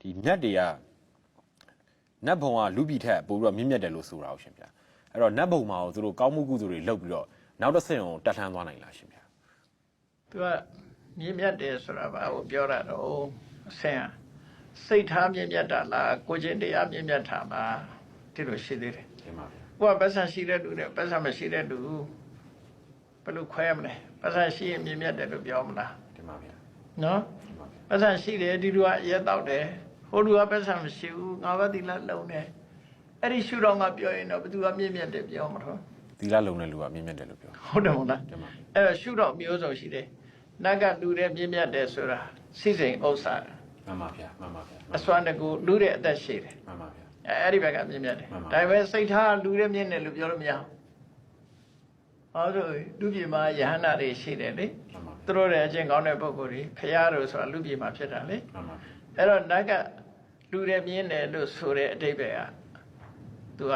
ဒီနတ်တွေကနတ်ဘုံကလူပြည်ထက်ပိုပြီးတော့မြင့်မြတ်တယ်လို့ဆိုတာဟုတ်ရှင်ဗျာအဲ့တော့နတ်ဘုံမှာကိုသူတို့ကောင်းမှုကုသိုလ်တွေလုပ်ပြီးတော့နောက်တစ်ဆင့်အောင်တက်လှမ်းသွားနိုင်လားရှင်ဗျာသူကမြင့်မြတ်တယ်ဆိုတာဘာကိုပြောတာတော့အဆင်ဟာစိတ်ထားမြင့်မြတ်တာလားကိုယ်ချင်းတရားမြင့်မြတ်တာလားဒီလိုရှိသေးတယ်တင်ပါဗျာကိုကပတ်စံရှိတဲ့လူနဲ့ပတ်စံမရှိတဲ့လူဘယ်လိုခွဲမလဲပတ်စံရှိရင်မြင့်မြတ်တယ်လို့ပြောမလားတင်ပါဗျာနော်တင်ပါဗျာပတ်စံရှိတယ်ဒီလူကအရက်တော့တယ် ဟိုလူကပတ်စံမရှိဘူးငါဘတိလလုံးတယ်အဲ့ဒီရှုတော့ငါပြောရင်တော့ဘသူကမြင့်မြတ်တယ်ပြောမှာတော့သီလလုံးတဲ့လူကမြင့်မြတ်တယ်လို့ပြောဟုတ်တယ်မဟုတ်လားတင်ပါအဲ့တော့ရှုတော့မျိုးစုံရှိတယ်နတ်ကလူတဲ့မြင့်မြတ်တယ်ဆိုတာစိစိမ်ဥစ္စာမှန်ပါဗျာမှန်ပါဗျာအစွမ်းတကူလူတဲ့အသက်ရှိတယ်မှန်ပါဗျာအဲအဲ့ဒီဘက်ကမြင့်မြတ်တယ်မှန်ပါဒါပေမဲ့စိတ်ထားလူတဲ့မြင့်တယ်လို့ပြောလို့မရဘူးဟောဆိုလူပြည်မှာယဟန္တာတွေရှိတယ်လေမှန်ပါသူတို့ရဲ့အကျင့်ကောင်းတဲ့ပုဂ္ဂိုလ်တွေဖရာတို့ဆိုတာလူပြည်မှာဖြစ်တာလေမှန်ပါ အဲ့တော့နတ်ကလူတဲ့မြင့်တယ်လို့ဆိုတဲ့အတိတ်ပဲကသူက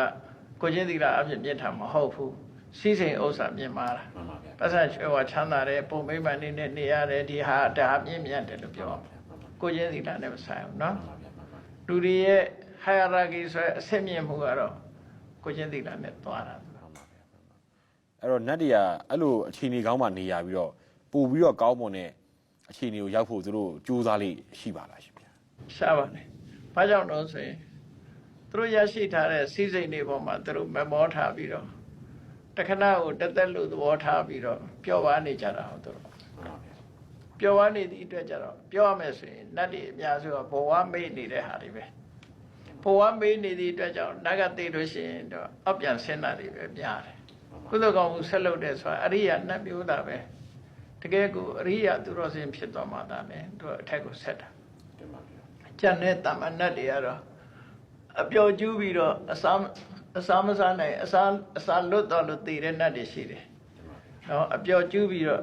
ကိုချင်းသီလအဖြစ်မြင့်တာမဟုတ်ဘူးစီးစိမ်ဥစ္စာမြင့်မာတာ မှန်ပါဗျာ ပတ်စံချွေဝါချမ်းသာတယ်ပုံမိမ့်မှန်နေနဲ့နေရတယ်ဒီဟာဒါမြင့်မြတ်တယ်လို့ပြောအောင် မှန်ပါ ကိုချင်းသီလနဲ့မဆိုင်ဘူးเนาะ မှန်ပါဗျာမှန်ပါ လူတွေရဲ့ hierarchy ဆိုတဲ့အဆင့်မြင့်မှုကတော့ကိုချင်းသီလနဲ့သွားတာ မှန်ပါဗျာအဲ့တော့နတ်တွေကအဲ့လိုအခြေအနေကောင်းမှနေရပြီးတော့ပို့ပြီးတော့ကောင်းမွန်တဲ့အခြေအနေကိုရောက်ဖို့သူတို့ကြိုးစားလေးရှိပါလား ရှင်ဗျာရှားပါလေဘာကြောင့်တော့ဆိုရင်သူတို့ရရှိထားတဲ့စီးစိမ်တွေပေါ်မှာသူတို့မမောထားပြီးတော့တခဏကိုတက်တက်လို့သဘောထားပြီးတော့ပျော်ပါနေကြတာဟုတ်သူတို့မှန်ပါဗျာပျော်ပါနေသည့်အတွက်ကြတော့ပြောရမယ်ဆိုရင်နတ်တွေအများစုကဘဝမေ့နေတဲ့ဟာတွေပဲဘဝမေ့နေသည့်အတွက်ကြောင့်နတ်ကသိလို့ရှိရင်တော့အပြန်ဆင်းတာတွေပဲများတယ်ကုသိုလ်ကောင်းမှုဆက်လုပ်တဲ့ဆိုတာအရိယာနတ်မျိုးတာပဲတကယ်ကိုအရိယာသူတော်စင်ဖြစ်သွားမှသာလေသူကအထက်ကိုဆက်တာတင်ပါဗျာ ကျန်တဲ့တာမန်နတ်တွေကတော့အပျော်ကျူးပြီးတော့အစာအစာမစားနိုင်အစာအစာလွတ်တော့လို့တည်တဲ့နတ်တွေရှိတယ်တင်ပါဗျာ။နော်အပျော်ကျူးပြီးတော့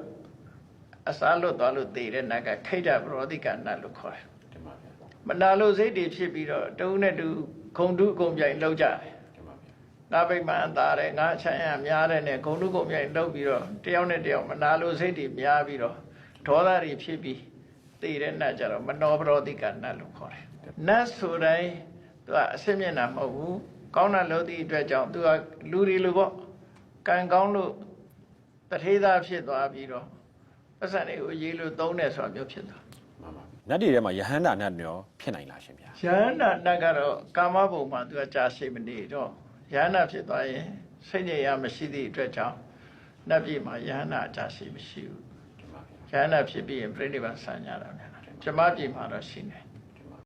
အစာလွတ်သွားလို့တည်တဲ့နတ်ကခိတ္တပရောတိကနတ်လို့ခေါ်တယ်တင်ပါဗျာ။မနာလို့စိတ်တွေဖြစ်ပြီးတော့တုံးနဲ့တူခုံတုခုံပြိုင်လောက်ကြတယ်တင်ပါဗျာ။ငါဗိမာန်သားတယ်ငါချမ်းရများတယ်နဲ့ခုံတုခုံပြိုင်လောက်ပြီးတော့တယောက်နဲ့တယောက်မနာလို့စိတ်တွေများပြီးတော့ဒေါသတွေဖြစ်ပြီး တည်တဲ့နတ်ကြတော့မနောပရောတိကနတ်လို့ခေါ်တယ်။နတ်ဆိုတိုင်းသူကအစစ်မျက်နှာမဟုတ်ဘူး။ကောင်းတာလို့သည့်အတွက်ကြောင့်သူကလူတွေလိုပေါ့ကံကောင်းလို့တထေးသားဖြစ်သွားပြီးတော့ပတ်စံတွေကိုရေးလို့သုံးတယ်ဆိုတာမျိုးဖြစ်သွားမှန်ပါနတ်တွေထဲမှာယဟန္တာနတ်တွေရောဖြစ်နိုင်လားရှင်ဗျာ။ယဟန္တာနတ်ကတော့ကာမဘုံမှာသူကကြာရှိမနေတော့ယဟန္တာဖြစ်သွားရင်စိတ်ညစ်ရမရှိသည့်အတွက်ကြောင့်နတ်ပြည်မှာယဟန္တာကြာရှိမရှိဘူး တင်ပါဗျာ။ယဟန္တာဖြစ်ပြီးရင်ပြိဋိဘံဆံရတာများတယ်။ဇမပြည်မှာတော့ရှိနေတယ်